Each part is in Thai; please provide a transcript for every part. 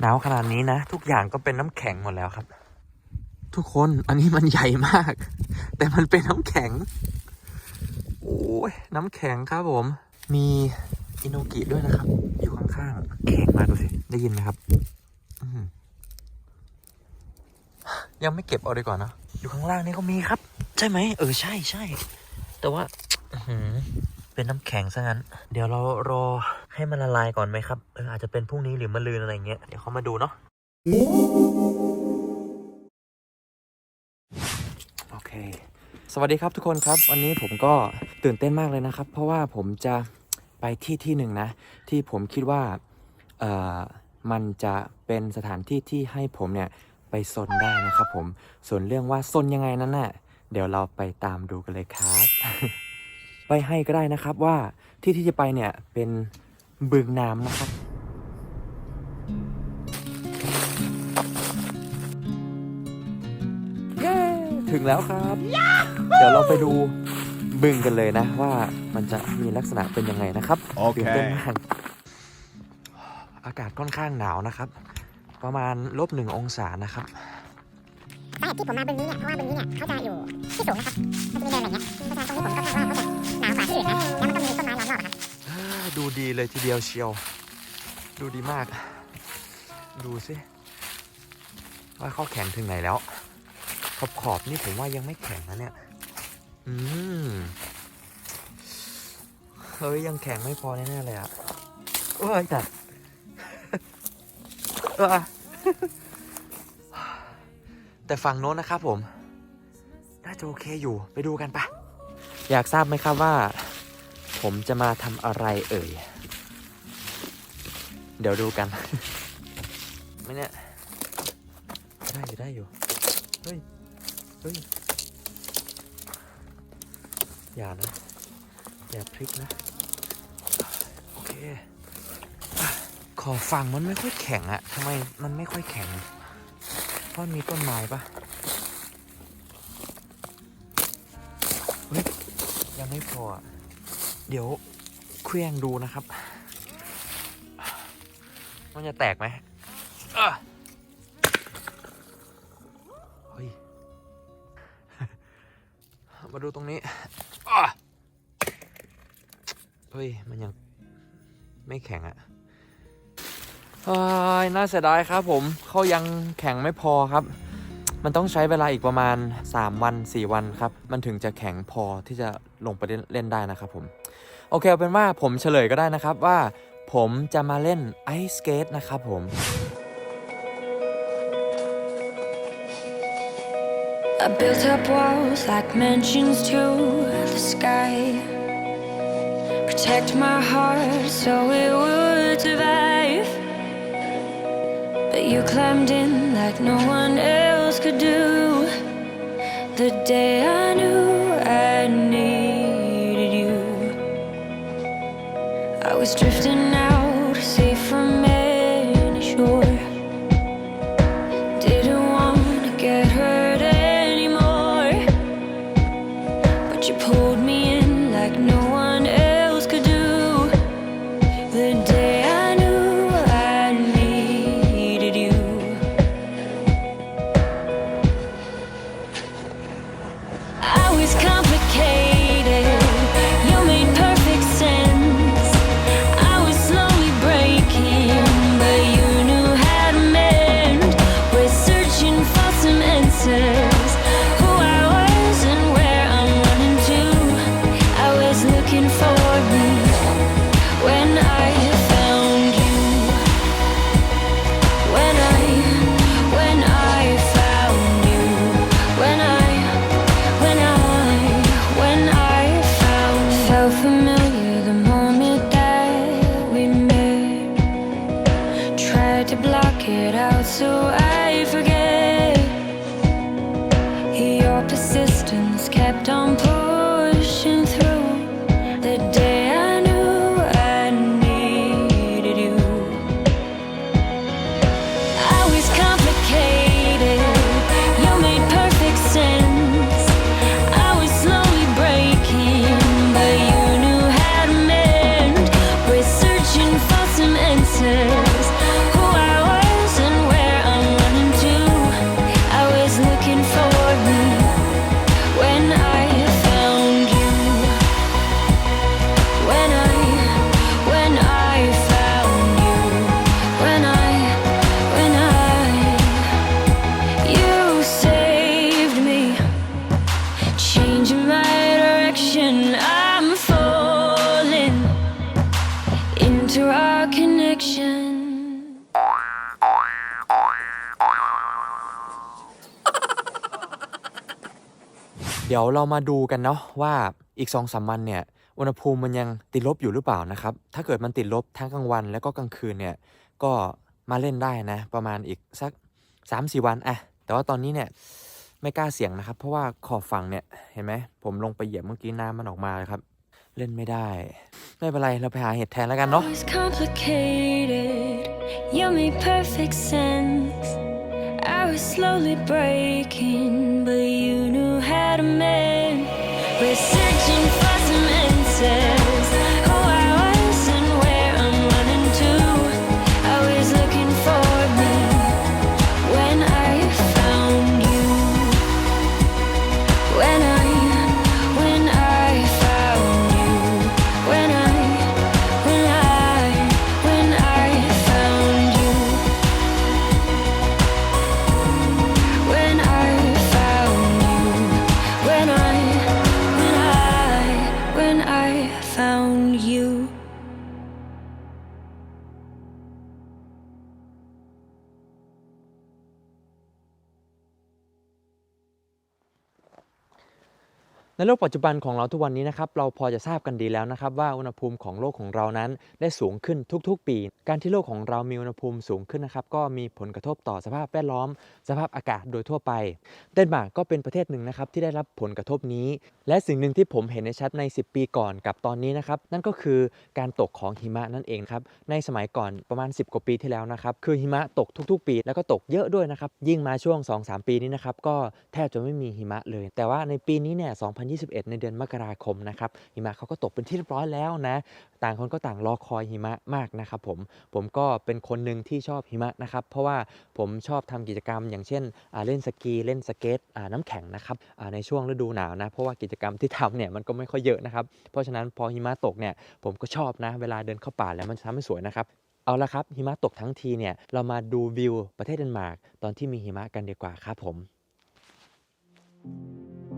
หนาวขนาดนี้นะ ทุกอย่างก็เป็นน้ำแข็งหมดแล้วครับ ทุกคนอันนี้มันใหญ่มาก แต่มันเป็นน้ำแข็ง โอ้ยน้ำแข็งครับผม มีอินโนกิด้วยนะครับ อยู่ข้างๆแข็งมากดูสิ ได้ยินไหมครับยังไม่เก็บเอาดีกว่านะอยู่ข้างล่างนี่ก็มีครับ ใช่ไหมเออใช่ใช่แต่ว่าเป็นน้ำแข็งซะงั้น เดี๋ยวเรารอ ให้มันละลายก่อนไหมครับเอออาจจะเป็นพรุ่งนี้หรือมะรืนอะไรเงี้ยเดี๋ยวเขามาดูเนาะโอเค สวัสดีครับทุกคนครับ วันนี้ผมก็ตื่นเต้นมากเลยนะครับ เพราะว่าผมจะไปที่ที่หนึ่งนะ ที่ผมคิดว่าเอ่อมันจะเป็นสถานที่ที่ให้ผมเนี่ยไปซนได้นะครับผมส่วนเรื่องว่าซนยังไงนั้นน่ะเดี๋ยวเราไปตามดูกันเลยครับ ไปให้ก็ได้นะครับว่าที่ที่จะไปเนี่ยเป็น บึงน้ำนะครับ เย้ ถึงแล้วครับ เดี๋ยวเราไปดูบึงกันเลยนะ ว่ามันจะมีลักษณะเป็นยังไงนะครับโอเคตื่นเต้นมากอากาศค่อนข้างหนาวนะครับ ประมาณลบหนึ่งองศานะครับสาเหตุที่ผมมาบึงนี้เนี่ยเพราะว่าบึงนี้เนี่ยเขาจะอยู่ที่สูงนะครับมันจะมีเนินอะไรเงี้ยเพราะฉะนั้นตรงนี้ผมก็คาดว่าเขาจะหนาวกว่าที่อื่นนะ ดูดีเลยทีเดียวเชียว ดูดีมาก ดูสิ ว่าเขาแข็งถึงไหนแล้ว ขอบขอบนี่ผมว่ายังไม่แข็งนะเนี่ย อืมเฮ้ยยังแข็งไม่พอแน่ๆเลยอะเอ้ยแต่แต่ฝั่งโน้นนะครับผม น่าจะโอเคอยู่ไปดูกันปะอยากทราบไหมครับว่า ผมจะมาทำอะไรเอ่ย เดี๋ยวดูกัน ไม่เนี่ย ได้อยู่ได้อยู่ เฮ้ย เฮ้ย อย่านะ อย่าพลิกนะ โอเคอะขอฟังมันไม่ค่อยแข็งอะทำไมมันไม่ค่อยแข็งเพราะมันมีต้นไม้ปะเฮ้ยยังไม่พออะ เดี๋ยวเครื่องดูนะครับ มันจะแตกไหมอะเฮ้ย มาดูตรงนี้อะเฮ้ย มันยังไม่แข็งอะ่ะเฮ้ยน่าเสียดายครับผม เขายังแข็งไม่พอครับ มันต้องใช้เวลาอีกประมาณ 3 วัน 4 วันครับ มันถึงจะแข็งพอที่จะลงไปเล่นเล่นได้นะครับผม โอเคเอาเป็นว่าผมเฉลยก็ได้นะครับว่าผมจะมาเล่นไอสเกตนะครับผม I built up walls like mansions to the sky. Protect my heart so it would survive. But you climbed in like no one else could do. The day I knew I needed was drifting out, safe from any shore. Didn't wanna get hurt anymore. But you pulled me in like no one else could do. The day เดี๋ยวเรามาดูกันเนาะว่าอีก2องสามวันเนี่ยอุณหภูมิมันยังติดลบอยู่หรือเปล่านะครับ ถ้าเกิดมันติดลบทั้งกลางวันแล้วก็กลางคืนเนี่ยก็มาเล่นได้นะ ประมาณอีกสัก3-4วันอะแต่ว่าตอนนี้เนี่ยไม่กล้าเสี่ยงนะครับ เพราะว่าขอบฝั่งเนี่ยเห็นไหมผมลงไปเหยียบเมื่อกี้น้ำมันออกมาเลยครับ เล่นไม่ได้ ไม่เป็นไรเราไปหาเห็ดแทนแล้วกันเนาะ You made perfect sense. I was slowly breaking, but you knew to. We're searching for some answers. ในโลกปัจจุบันของเราทุกวันนี้นะครับเราพอจะทราบกันดีแล้วนะครับว่าอุณหภูมิของโลกของเรานั้นได้สูงขึ้นทุกๆ ปี การที่โลกของเรามีอุณหภูมิสูงขึ้นนะครับก็มีผลกระทบต่อสภาพแวดล้อม สภาพอากาศโดยทั่วไป เดนมาร์กก็เป็นประเทศหนึ่งนะครับที่ได้รับผลกระทบนี้ และสิ่งหนึ่งที่ผมเห็นในชัดใน 10 ปีก่อนกับตอนนี้นะครับนั่นก็คือการตกของหิมะนั่นเองครับในสมัยก่อนประมาณ 10 กว่าปีที่แล้วนะครับคือหิมะตกทุก ๆ ปี แล้วก็ตกเยอะด้วยนะครับยิ่งมาช่วง 2-3 ปีนี้นะครับก็แทบจะไม่มีหิมะเลย แต่ว่าในปีนี้เนี่ย2021 ในเดือนมกราคมนะครับหิมะเขาก็ตกเป็นที่เรียบร้อยแล้วนะ ต่างคนก็ต่างรอคอยหิมะมากนะครับผมผมก็เป็นคนหนึ่งที่ชอบหิมะนะครับเพราะว่าผมชอบทำกิจกรรม อย่างเช่นเล่นสกีเล่นสเก็ตน้ำแข็งนะครับในช่วงฤดูหนาวนะเพราะว่ากิจกรรมที่ทำเนี่ยมันก็ไม่ค่อยเยอะนะครับเพราะฉะนั้นพอหิมะตกเนี่ยผมก็ชอบนะเวลาเดินเข้าป่าแล้วมันทำให้สวยนะครับเอาละครับหิมะตกทั้งทีเนี่ยเรามาดูวิวประเทศเดนมาร์กตอนที่มีหิมะกันดีกว่าครับผม When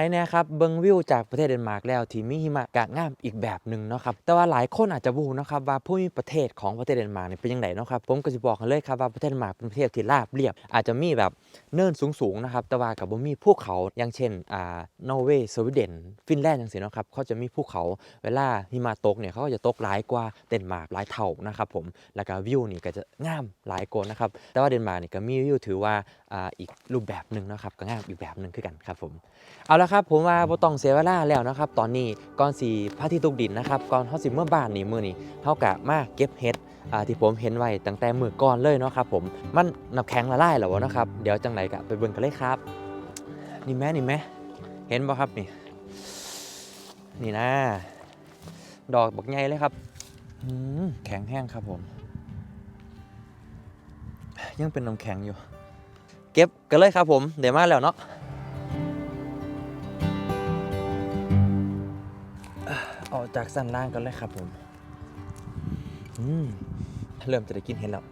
เป็นยังไงเนี่ยครับเบิงวิวจากประเทศเดนมาร์กแล้วที่มีหิมะกะงามอีกแบบหนึ่งเนาะครับแต่ว่าหลายคนอาจจะบูนะครับว่าภูมิประเทศของประเทศเดนมาร์กเนี่ยเป็นยังไงเนาะครับผมก็จะบอกกันเลยครับว่าประเทศเดนมาร์กเป็นประเทศที่ราบเรียบ อาจจะมีแบบเนินสูงๆนะครับแต่ว่ากับบ่มีภูเขาอย่างเช่นอ่านอร์เวย์สวีเดนฟินแลนด์จังซี่เนาะครับเขาจะมีภูเขาเวลาหิมะตกเนี่ยเขาก็จะตกหลายกว่าเดนมาร์กหลายเท่านะครับผมแล้วก็วิวนี่ก็จะงามหลายกว่านะครับแต่ว่าเดนมาร์กนี่ก็มีวิวถือว่าอ่าอีกรูปแบบหนึ่งนะครับก็งามอีกแบบหนึ่งคือกันครับผมเอาละครับผมว่าบ่ต้องเสียเวลาแล้วนะครับ ตอนนี้ก่อนสีพระอาทิตย์ตกดินนะครับก่อนเฮาสิเมื่อบ้านนี่มื้อนี้เฮากะมาเก็บเห็ดอ่าที่ผมเห็นไว้ตั้งแต่มื้อก่อนเลยเนาะครับผมมันน้ำแข็งละลายแล้วบ่นะครับเดี๋ยวจังไดก็ไปเบิ่งกันเลยครับ นี่แม่นี่แม่เห็นบ่ครับนี่ นี่นะ ดอกบักใหญ่เลยครับอืมแข็งแห้งครับผม ยังเป็นน้ำแข็งอยู่ เก็บกันเลยครับผม เดี๋ยวมาแล้วเนาะ ออกจากสันล่างกันเลยครับผมอืมเริ่มจะได้กินเห็นแล้ว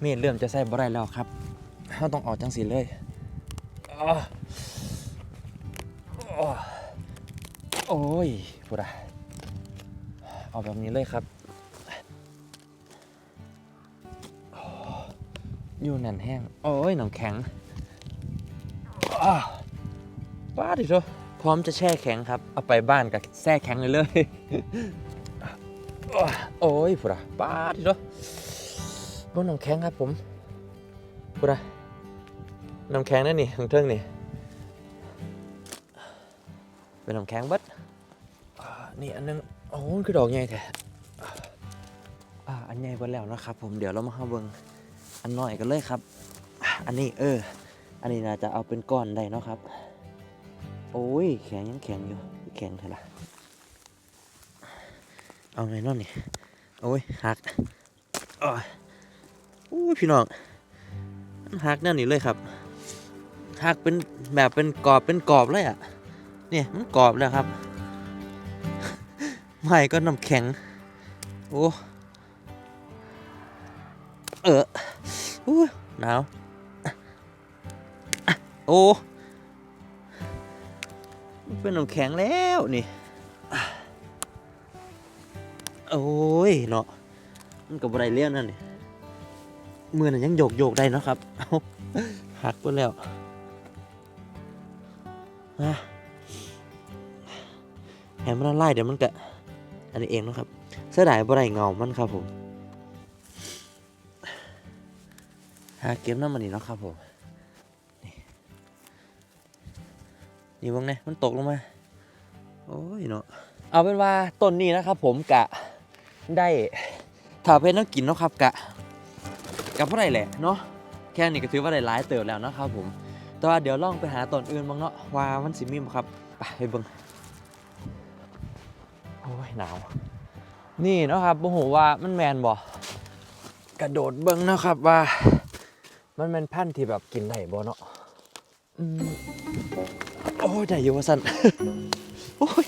เมีดเริ่มจะใส่บ่ได้แล้วครับเราต้องออกจังสีเลยอ้อโอ้ยพูดอะเอาแบบนี้เลยครับอยู่แน่นแห้ง โอ้ยหนังแข็งอ้า ป้าดิโซพร้อมจะแช่แข็งครับ เอาไปบ้านกับแช่แข็งเลยเลย โอ้ยพุดะป้าดิโซบนน้ำแข็งครับผมพุดะน้ำแข็งนั่นนี่ของเทิงนี่เป็นน้ำแข็งบัดนี่อันนึงโอ้คือดอกใหญ่แท้อ่าอันใหญ่เบิดแล้วนะครับ ผมเดี๋ยวเรามาหาเบิงอันน้อยกันเลยครับ อันนี้เออ อันนี้น่าจะเอาเป็นก้อนได้นะครับ โอ้ย แข็งยังแข็งอยู่ แข็งเท่าไรเอาไงนอนนี่ โอ้ยหักอ้ยโอ้พี่น้องมันหักแนวนี้เลยครับหักเป็นแบบเป็นกรอบเป็นกรอบเลยอะ เนี่ยมันกรอบแล้วครับ ไม่ก็น้ำแข็ง โอ้เอออู้หนาว โอ้ เป็นน้ำแข็งแล้วนี่โอ้ยเนาะมันกับอะไรเลี้ยวนั่นนี่มือน่ะยังโยกโยกได้เนาะครับหักไปแล้วอะแหมมันละลายเดี๋ยวมันกะอันนี้เองนะครับ เสียดายบได้เงามันครับผมหาเก็บน้ำมันนี่เนาะครับผม นี่เบ้างเนี่ยมันตกลงมาโอ้ยเนาะเอาเป็นว่าต้นนี้นะครับ ผมกะได้ถ้าเป็นนักกินเนาะครับกะกับเท่าไหร่แหละเนาะแค่นี้ก็ถือว่าได้หลายเติบแล้วนะครับผม แต่ว่าเดี๋ยวล่องไปหาต้นอื่นบ้างเนาะว่ามันสิมีบ่ครับไปไปเบิ่งโอ้ยหนาว นี่เนาะครับโอ้โหว่ามันแมนบ่กระโดดเบิ่งนะครับว่า มันเป็นพันธุ์ที่แบบกินได้บ่เนาะ อืมโอ้ยได้อยู่ว่าสัน โอ้ย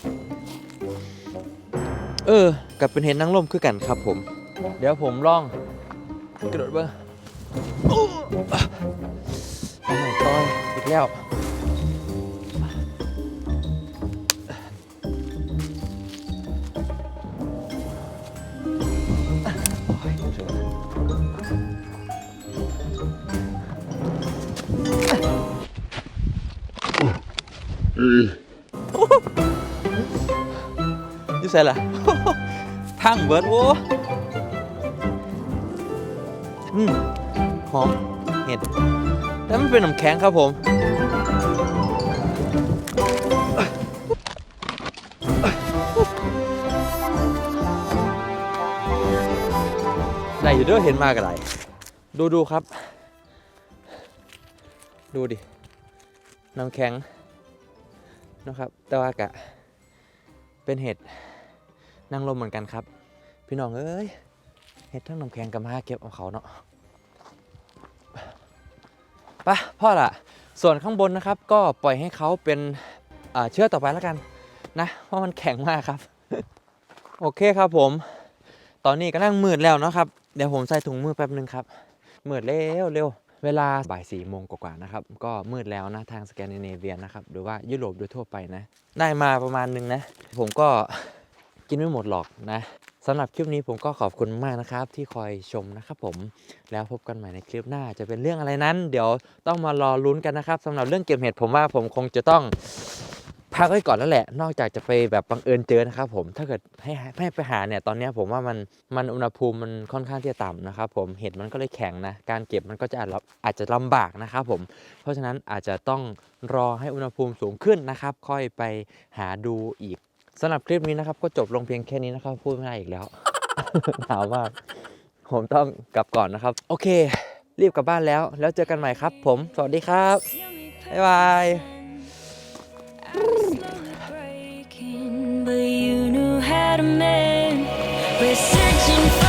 เออกับเป็นเห็นนั่งลมคือกันครับผม เดี๋ยวผมลอง กระโดดเบ้างโอ้อะโอ้ยต่อยอีกแล้ว อยู่ใส่ล่ะทั้งเบิร์ดโอ้อืมหอมเห็ดแต่มันเป็นน้ำแข็งครับผมได้อยู่เด้วยเห็นมากอะไรดูดูครับ ดูดิ น้ำแข็ง นะครับ แต่ว่ากะเป็นเห็ดนางลมเหมือนกันครับ พี่น้องเอ้ยเห็ดทั้งน้ำแข็งกับมาเก็บเอาเขาเนาะปะพ่อละส่วนข้างบนนะครับ ก็ปล่อยให้เขาเป็นเชื้อต่อไปแล้วกันนะเพราะมันแข็งมากครับ โอเคครับผม ตอนนี้ก็นั่งมืดแล้วนะครับ เดี๋ยวผมใส่ถุงมือแป๊บหนึ่งครับมืดเร็วเร็ว เวเวลาบ่ายสี่โมงกว่าๆนะครับ ก็มืดแล้วนะทางสแกนดิเนเวียนะครับ หรือว่ายุโรปโดยทั่วไปนะ ได้มาประมาณนึงนะ ผมก็กินไม่หมดหรอกนะสำหรับคลิปนี้ผมก็ขอบคุณมากนะครับ ที่คอยชมนะครับผมแล้วพบกันใหม่ในคลิปหน้าจะเป็นเรื่องอะไรนั้น เดี๋ยวต้องมารอลุ้นกันนะครับสำหรับเรื่องเก็บเห็ดผมว่าผมคงจะต้อง พักไว้ก่อนแล้วแหละ นอกจากจะไปแบบบังเอิญเจอนะครับผมถ้าเกิดให้ให้ไปหาเนี่ยตอนนี้ผมว่ามันมันอุณหภูมิมันค่อนข้างที่จะต่ำนะครับผมเห็ดมันก็เลยแข็งนะการเก็บมันก็จะอาจอาจจะลำบากนะครับผมเพราะฉะนั้นอาจจะต้องรอให้อุณหภูมิสูงขึ้นนะครับ ค่อยไปหาดูอีกสำหรับคลิปนี้นะครับ ก็จบลงเพียงแค่นี้นะครับพูดไม่ได้อีกแล้วหนาวมากผมต้องกลับก่อนนะครับ โอเค รีบกลับบ้านแล้ว แล้วเจอกันใหม่ครับ ผม สวัสดีครับ บ๊ายบาย out of. We're searching for.